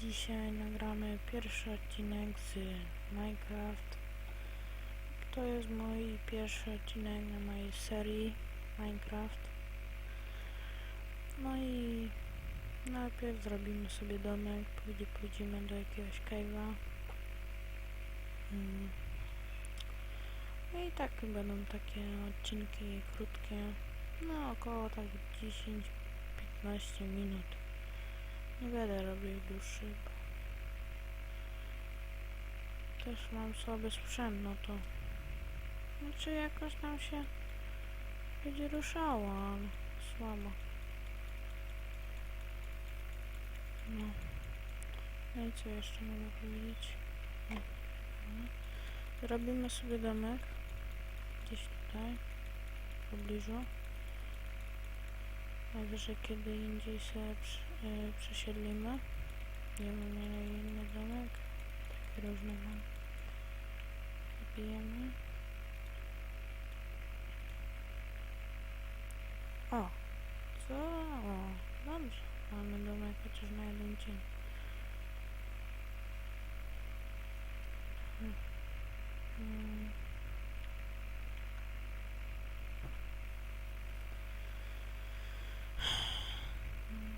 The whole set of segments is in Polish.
dzisiaj nagramy pierwszy odcinek z Minecraft. To jest mój pierwszy odcinek na mojej serii Minecraft. No i najpierw zrobimy sobie domek, później pójdziemy do jakiegoś cave'a. Mm. No i tak będą takie odcinki krótkie, no około tak 10-15 minut. Nie będę robił dłuższych, bo też mam słaby sprzęt, no to znaczy jakoś tam się będzie ruszało, ale słabo. No. No i co jeszcze mogę powiedzieć? No. Robimy sobie domek gdzieś tutaj w pobliżu. Najwyżej kiedy indziej się przy, przesiedlimy. Nie mam inny domek. Takie różne mam. Wbijemy. O! Co? O, dobrze. Mamy domek chociaż na jeden dzień. Hmm. Hmm.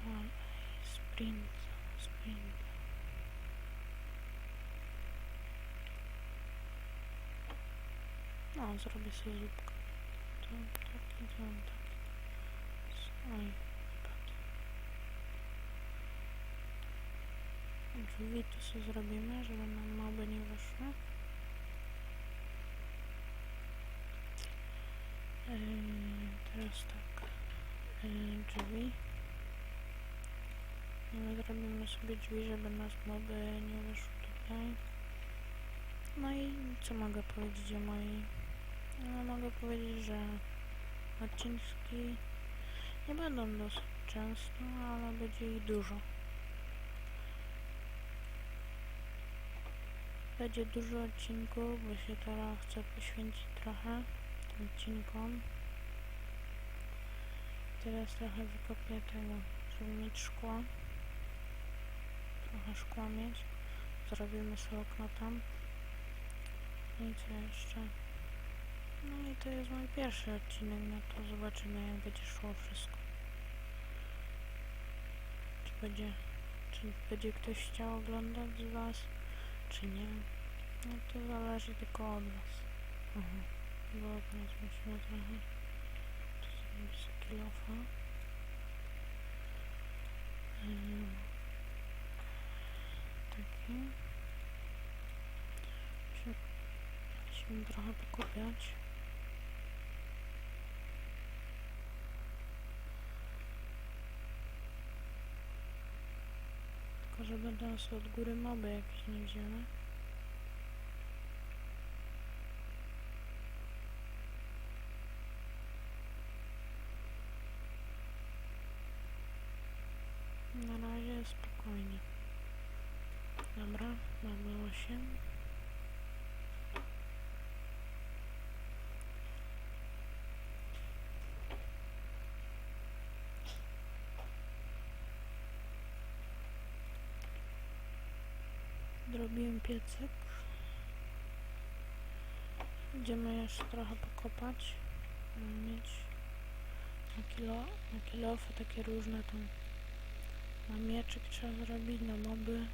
No, sprint, sprint. No, zrobię sobie zupkę. To taki, to taki. Oj, wypadł. Drzwi tu sobie zrobimy, żeby nam moby nie wyszły. Yy, teraz tak. Yy, drzwi. Zrobimy sobie drzwi, żeby nas moby nie wyszły tutaj. No i co mogę powiedzieć o mojej... No mogę powiedzieć, że odcinki nie będą dosyć często, ale będzie ich dużo. Będzie dużo odcinków, bo się teraz chcę poświęcić trochę odcinkom. Teraz trochę wykopię tego, żeby mieć szkło. Trochę szkła mieć. Zrobimy sobie okno tam. I co jeszcze? No i to jest mój pierwszy odcinek, no to zobaczymy jak będzie szło wszystko. Czy będzie, czy będzie ktoś chciał oglądać z Was, czy nie. No to zależy tylko od Was. Aha. Bo teraz musimy trochę tu zrobić sobie kilofa. Ym, Taki. Musimy, musimy trochę pokupiać. Tylko żeby nas od góry moby jakieś nie wzięły. Na razie spokojnie. Dobra, mamy 8. Zrobiłem piecyk. Będziemy jeszcze trochę pokopać. Mieć na kilo, na kilofy takie różne tam. Na mieczyk trzeba zrobić, na moby.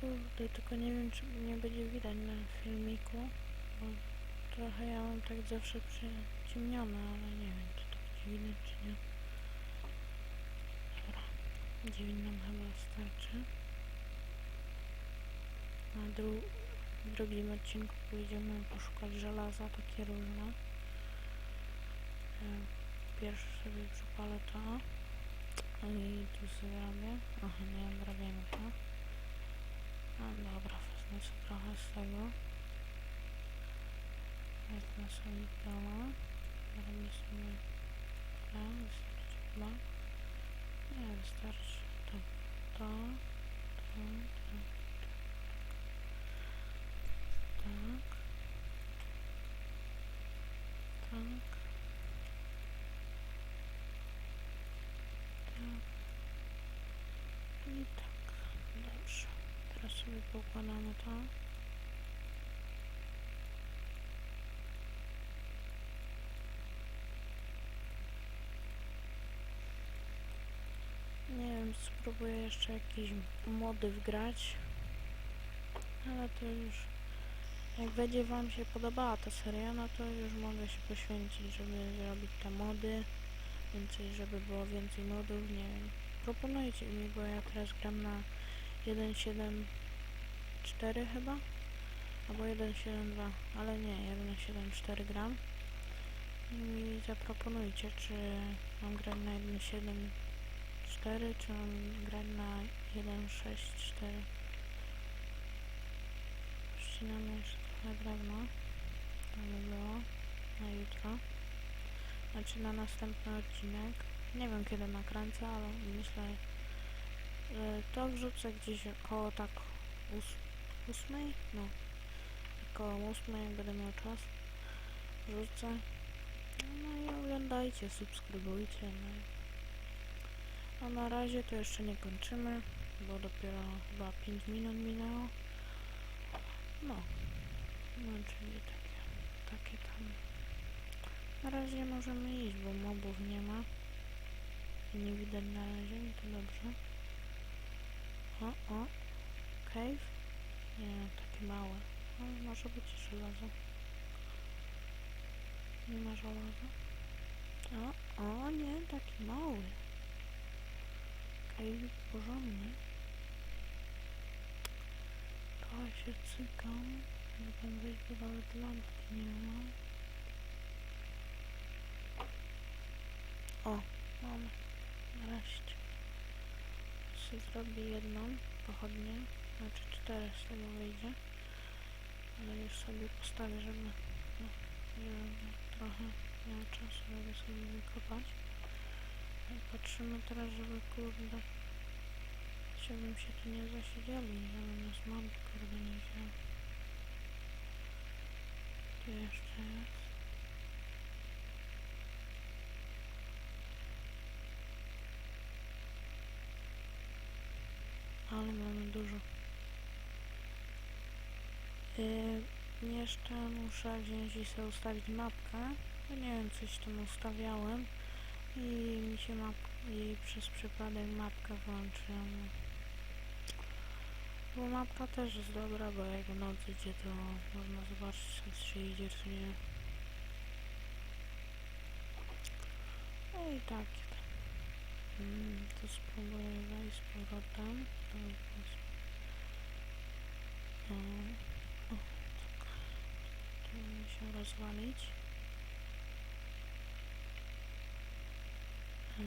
Kurde, tylko nie wiem, czy nie będzie widać na filmiku, bo trochę ja mam tak zawsze przyciemnione, ale nie wiem, czy to będzie widać, czy nie. Dobra, 9 nam chyba starczy. Na dru w drugim odcinku pójdziemy poszukać żelaza, takie różne. Pierwszy sobie przypalę to. I tu sobie robię. Aha, nie mam drabienka. No dobra, wezmę sobie trochę z tego. Wezmę sobie to. Zrobię sobie to. Wystarczy chyba. Nie, wystarczy to. To. To. To. Tak. Tak. Tak. I tak, dobrze. Teraz sobie poukładamy to. Nie wiem, spróbuję jeszcze jakieś mody wgrać. Ale to już... Jak będzie Wam się podobała ta seria, no to już mogę się poświęcić, żeby zrobić te mody. Więcej, żeby było więcej modów, nie wiem. Proponujcie mi, bo ja teraz gram na 1.7.4 chyba. Albo 1.7.2, ale nie, 1.7.4 gram. I zaproponujcie, czy mam grać na 1.7.4, czy mam grać na 1.6.4. Ścinamy jeszcze trochę drewna. To by było na jutro. Znaczy na następny odcinek. Nie wiem kiedy nakręcę, ale myślę, że to wrzucę gdzieś koło tak ós ósmej? No. Koło ósmej, jak będę miał czas. Wrzucę. No i oglądajcie, subskrybujcie. No. A na razie to jeszcze nie kończymy, bo dopiero chyba 5 minut minęło. No. No, czyli takie, takie tam. Na razie możemy iść, bo mobów nie ma. Nie widać na razie, i to dobrze. O, o. Cave? Nie, takie małe. No, może być żelazo. Nie ma żelaza. O, o nie, taki mały. Cave porządny. Trochę się cykam. Żeby tam wejść, bo nawet lampki nie ma. O, mamy. Nareszcie. Sobie zrobię jedną pochodnię. Znaczy cztery z tego wyjdzie. Ale już sobie postawię, żeby, no, żeby trochę miał czasu, żeby sobie wykopać. Patrzymy teraz, żeby kurde żebym się tu nie zasiedzieli, żeby nas moby kurde nie wziął. Tu jeszcze jest. Ale mamy dużo. Yy, jeszcze muszę wziąć i sobie ustawić mapkę. Nie wiem, coś tam ustawiałem i mi się map i przez przypadek mapkę włączyłem. Bo mapka też jest dobra, bo jak w nocy idzie, to można zobaczyć, czy się idzie, czy nie. No i tak. Mm, to spróbuję wejść z powrotem. To jest... O, o, tak. To musiał rozwalić. Tak.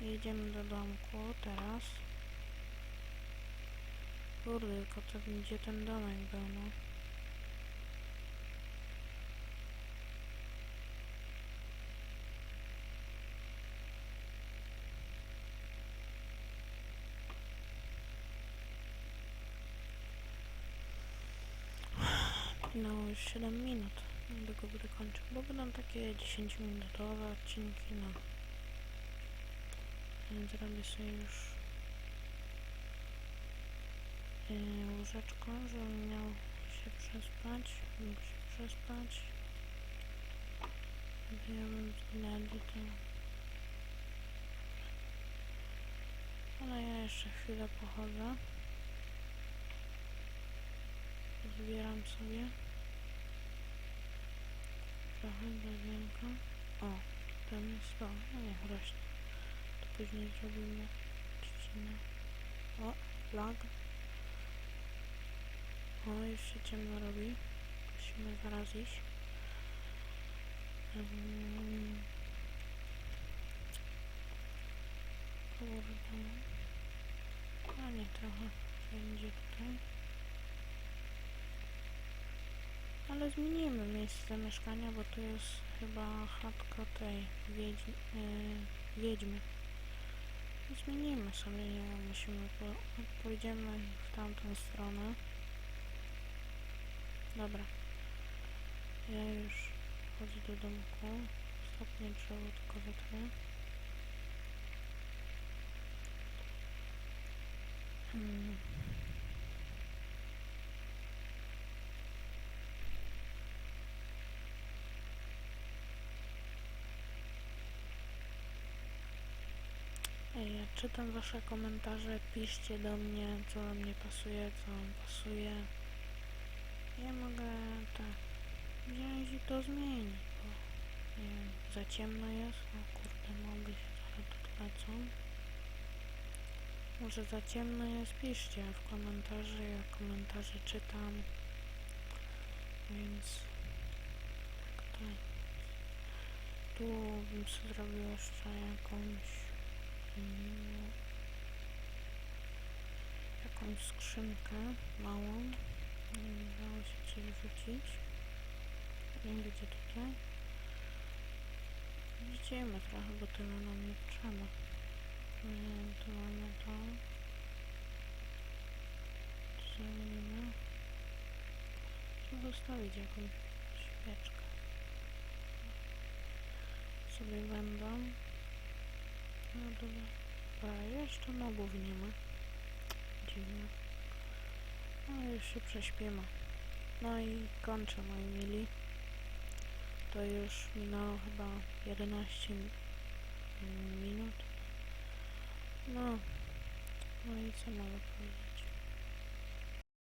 Jedziemy do domku teraz. Kurde, tylko to gdzie ten domek był, no. Minęło już 7 minut. Niedługo będę kończył, bo będą takie 10 minutowe odcinki, no. Zrobię sobie już yy, łóżeczko, żebym miał się przespać, mógł się przespać. Bym zginęli, to... Ale ja jeszcze chwilę pochodzę. Zbieram sobie trochę drewnianka. O, tam jest to. No niech rośnie. To później zrobimy trzcinę. O, lag. O, już się ciemno robi. Musimy zaraz iść. Um, kurde. A nie, trochę będzie tutaj. Ale zmienimy miejsce zamieszkania, bo tu jest chyba chatka tej wiedźmy. Yy, wiedźmy. Zmienimy sobie, nie wiem, musimy, po, pójdziemy w tamtą stronę. Dobra. Ja już wchodzę do domku. Ostatnie drzewo tylko wytnę. Hmm. Czytam wasze komentarze, piszcie do mnie, co wam nie pasuje, co wam pasuje. Ja mogę tak wziąć i to zmienić, bo nie wiem, za ciemno jest, o kurde, mogę się trochę odlecą. Może za ciemno jest, piszcie w komentarze, ja komentarze czytam, więc tak to tu bym sobie zrobił jeszcze jakąś jakąś skrzynkę małą. Nie wiem, dało się coś wrzucić nie widzę tutaj widzimy trochę, bo tyle nam nie trzeba. Nie wiem, tu mamy to. Zamienimy tu zostawić jakąś świeczkę. Sobie będą. Jeszcze mobów nie ma. Dziwnie. No już się prześpimy. No i kończę moi mili. To już minęło chyba 11 mi- minut. No. No i co mogę powiedzieć?